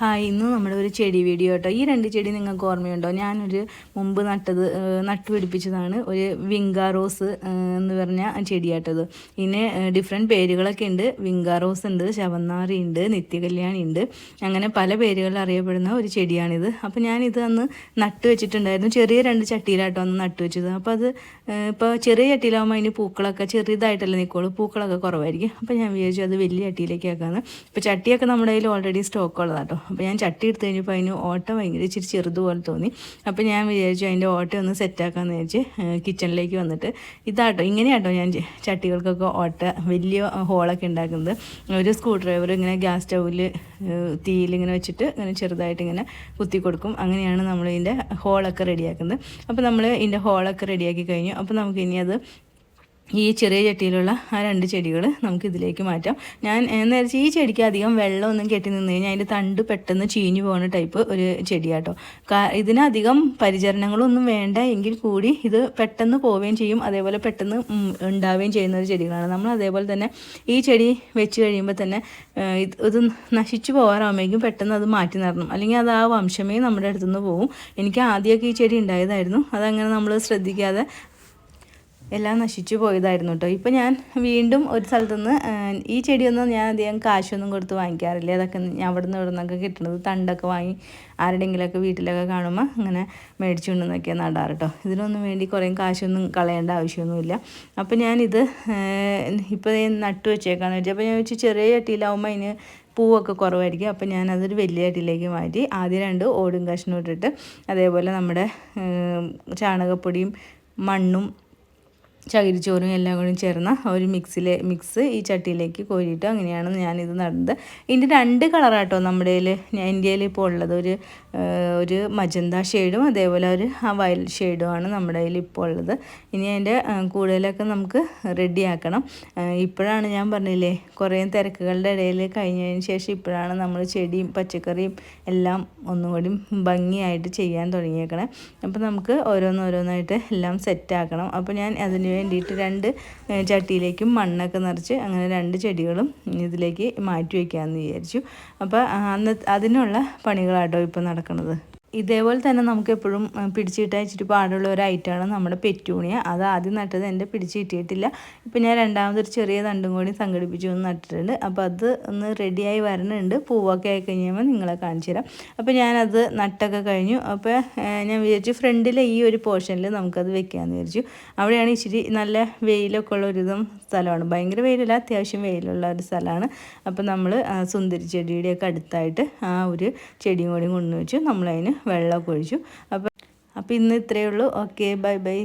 Hi ഇന്ന് നമ്മുടെ ഒരു ചെടി വീഡിയോ കേട്ടോ ഈ രണ്ട് ചെടി നിങ്ങൾക്ക് ഓർമ്മയുണ്ടോ? ഞാനൊരു മുമ്പ് നട്ടത് നട്ടുപിടിപ്പിച്ചതാണ് ഒരു വിങ്കാ റോസ് എന്ന് പറഞ്ഞ ചെടിയാട്ടത്. ഇതിന് ഡിഫറെന്റ് പേരുകളൊക്കെ ഉണ്ട്. വിങ്കാ റോസ് ഉണ്ട് ശവന്നാറി ഉണ്ട് നിത്യകല്യാണി ഉണ്ട്. അങ്ങനെ പല പേരുകളിൽ അറിയപ്പെടുന്ന ഒരു ചെടിയാണിത്. അപ്പോൾ ഞാനിത് അന്ന് നട്ട് വെച്ചിട്ടുണ്ടായിരുന്നു. ചെറിയ രണ്ട് ചട്ടിയിലാട്ടോ അന്ന് നട്ട് വെച്ചത്. അപ്പോൾ അത് ഇപ്പോൾ ചെറിയ ചട്ടിയിലാകുമ്പോൾ അതിന് പൂക്കളൊക്കെ ചെറിയതായിട്ടല്ലേ നിൽക്കുള്ളൂ പൂക്കളൊക്കെ കുറവായിരിക്കും. അപ്പോൾ ഞാൻ വിചാരിച്ചു അത് വലിയ ചട്ടിയിലേക്ക് ആക്കാമെന്ന് ഇപ്പോൾ ചട്ടിയൊക്കെ നമ്മുടെ കയ്യിൽ ഓൾറെഡി സ്റ്റോക്ക് ഉള്ളതാട്ടോ. അപ്പോൾ ഞാൻ ചട്ടി എടുത്തു കഴിഞ്ഞപ്പോൾ അതിന് ഓട്ട ഭയങ്കര ഇച്ചിരി ചെറുതുപോലെ തോന്നി. അപ്പോൾ ഞാൻ വിചാരിച്ചു അതിന്റെ ഓട്ട ഒന്ന് സെറ്റാക്കാമെന്ന് വിചാരിച്ച് കിച്ചണിലേക്ക് വന്നിട്ട്. ഇതാട്ടോ ഇങ്ങനെയാട്ടോ ഞാൻ ചട്ടികൾക്കൊക്കെ ഓട്ട വലിയ ഹോളൊക്കെ ഉണ്ടാക്കുന്നത്. ഒരു സ്ക്രൂ ഡ്രൈവർ ഇങ്ങനെ ഗ്യാസ് സ്റ്റൗവിൽ തീയിലിങ്ങനെ വെച്ചിട്ട് ഇങ്ങനെ ചെറുതായിട്ട് ഇങ്ങനെ കുത്തി കൊടുക്കും. അങ്ങനെയാണ് നമ്മൾ ഇതിന്റെ ഹോളൊക്കെ റെഡിയാക്കുന്നത് അപ്പോൾ നമ്മൾ ഇതിന്റെ ഹോളൊക്കെ റെഡിയാക്കി കഴിഞ്ഞു. അപ്പോൾ നമുക്ക് ഇനി അത് ഈ ചെറിയ ചട്ടിയിലുള്ള ആ രണ്ട് ചെടികൾ നമുക്ക് ഇതിലേക്ക് മാറ്റാം. ഞാൻ നേരത്തെ ഈ ചെടിക്ക് അധികം വെള്ളമൊന്നും കെട്ടി നിന്ന് കഴിഞ്ഞാൽ അതിന്റെ തണ്ട് പെട്ടെന്ന് ചീഞ്ഞു പോകുന്ന ടൈപ്പ് ഒരു ചെടിയാട്ടോ. ഇതിനധികം പരിചരണങ്ങളൊന്നും വേണ്ട. എങ്കിൽ കൂടി ഇത് പെട്ടെന്ന് പോവുകയും ചെയ്യും. അതേപോലെ പെട്ടെന്ന് ഉണ്ടാവുകയും ചെയ്യുന്ന ഒരു ചെടികളാണ്. നമ്മൾ അതേപോലെ തന്നെ ഈ ചെടി വെച്ച് കഴിയുമ്പോൾ തന്നെ ഇത് ഇത് നശിച്ചു പോകാറാകുമ്പോഴേക്കും പെട്ടെന്ന് അത് മാറ്റി നടണം അല്ലെങ്കിൽ അത് ആ വംശമേ നമ്മുടെ അടുത്തുനിന്ന് പോകും എനിക്ക് ആദ്യമൊക്കെ ഈ ചെടി ഉണ്ടായതായിരുന്നു. അതങ്ങനെ നമ്മൾ ശ്രദ്ധിക്കാതെ എല്ലാം നശിച്ചു പോയതായിരുന്നു കേട്ടോ ഇപ്പം ഞാൻ വീണ്ടും ഒരു സ്ഥലത്തുനിന്ന് ഈ ചെടിയൊന്നും ഞാൻ അധികം കാശൊന്നും കൊടുത്ത് വാങ്ങിക്കാറില്ല. അതൊക്കെ ഞാൻ അവിടെ നിന്ന് ഇവിടെ നിന്നൊക്കെ കിട്ടുന്നത് തണ്ടൊക്കെ വാങ്ങി ആരുടെയെങ്കിലുമൊക്കെ വീട്ടിലൊക്കെ കാണുമ്പോൾ അങ്ങനെ മേടിച്ചു കൊണ്ടുവന്നൊക്കെ നടാറ് കേട്ടോ ഇതിനൊന്നും വേണ്ടി കുറേ കാശൊന്നും കളയേണ്ട ആവശ്യമൊന്നുമില്ല. അപ്പോൾ ഞാനിത് ഇപ്പോൾ നട്ടു വെച്ചേക്കാന്ന് വെച്ചാൽ അപ്പോൾ ഞാൻ വെച്ച് ചെറിയ ചട്ടിയിലാവുമ്പോൾ അതിന് പൂവൊക്കെ കുറവായിരിക്കും. അപ്പോൾ ഞാൻ അതൊരു വലിയ ചട്ടിയിലേക്ക് മാറ്റി ആദ്യം രണ്ട് ഓടും കഷ്ണം ഇട്ടിട്ട് അതേപോലെ നമ്മുടെ ചാണകപ്പൊടിയും മണ്ണും ചകിരിച്ചോറും എല്ലാം കൂടി ചേർന്ന ഒരു മിക്സിലെ മിക്സ് ഈ ചട്ടിയിലേക്ക് കോരിയിട്ട് അങ്ങനെയാണ് ഞാനിത് നടന്നത്. ഇതിന്റെ രണ്ട് കളറാട്ടോ നമ്മുടെ ഇന്ത്യയിൽ ഇപ്പോൾ ഉള്ളത്. ഒരു ഒരു മജന്ത ഷെയ്ഡും അതേപോലെ ഒരു ആ വയൽ ഷെയ്ഡുമാണ് നമ്മുടെ കയ്യിൽ ഇപ്പോൾ ഉള്ളത്. ഇനി അതിന്റെ കൂടുതലൊക്കെ നമുക്ക് റെഡിയാക്കണം ഇപ്പോഴാണ് ഞാൻ പറഞ്ഞില്ലേ കുറേ തിരക്കുകളുടെ ഇടയിൽ കഴിഞ്ഞതിന് ശേഷം ഇപ്പോഴാണ് നമ്മൾ ചെടിയും പച്ചക്കറിയും എല്ലാം ഒന്നുകൂടി ഭംഗിയായിട്ട് ചെയ്യാൻ തുടങ്ങിയേക്കണേ. അപ്പോൾ നമുക്ക് ഓരോന്നോരോന്നായിട്ട് എല്ലാം സെറ്റാക്കണം അപ്പോൾ ഞാൻ അതിന് വേണ്ടിയിട്ട് രണ്ട് ചട്ടിയിലേക്കും മണ്ണൊക്കെ നിറച്ച് അങ്ങനെ രണ്ട് ചെടികളും ഇതിലേക്ക് മാറ്റി വയ്ക്കാമെന്ന് വിചാരിച്ചു. അപ്പോൾ അന്ന് അതിനുള്ള പണികളാട്ടോ ഇപ്പോൾ നടക്കുന്നത് ഇതേപോലെ തന്നെ നമുക്ക് എപ്പോഴും പിടിച്ചിട്ട് ഇച്ചിരി പാടുള്ള ഒരു ഐറ്റമാണ് നമ്മുടെ പെറ്റൂണിയ. അത് ആദ്യം നട്ടത് എന്റെ പിടിച്ച് കിട്ടിയിട്ടില്ല. ഇപ്പം ഞാൻ രണ്ടാമതൊരു ചെറിയ തണ്ടും കൂടി സംഘടിപ്പിച്ചു ഒന്ന് നട്ടിട്ടുണ്ട്. അപ്പോൾ അത് ഒന്ന് റെഡിയായി വരണുണ്ട്. പൂവൊക്കെ ആയി കഴിയുമ്പോൾ നിങ്ങളെ കാണിച്ചു തരാം. അപ്പോൾ ഞാനത് നട്ടൊക്കെ കഴിഞ്ഞു. അപ്പോൾ ഞാൻ വിചാരിച്ചു ഫ്രണ്ടിലെ ഈ ഒരു പോർഷനിൽ നമുക്കത് വെക്കാമെന്ന് വിചാരിച്ചു. അവിടെയാണ് ഇച്ചിരി നല്ല വെയിലൊക്കെ ഉള്ള ഒരുതും സ്ഥലമാണ്. ഭയങ്കര വെയിലല്ല അത്യാവശ്യം വെയിലുള്ള ഒരു സ്ഥലമാണ്. അപ്പോൾ നമ്മൾ സുന്ദരി ചെടിയുടെയൊക്കെ അടുത്തായിട്ട് ആ ഒരു ചെടിയും കൂടി കൊണ്ടുവച്ചു നമ്മളതിന് വെള്ളമൊക്കെ ഒഴിച്ചു. അപ്പോൾ അപ്പോൾ ഇന്ന് ഇത്രയേ ഉള്ളൂ. Okay bye bye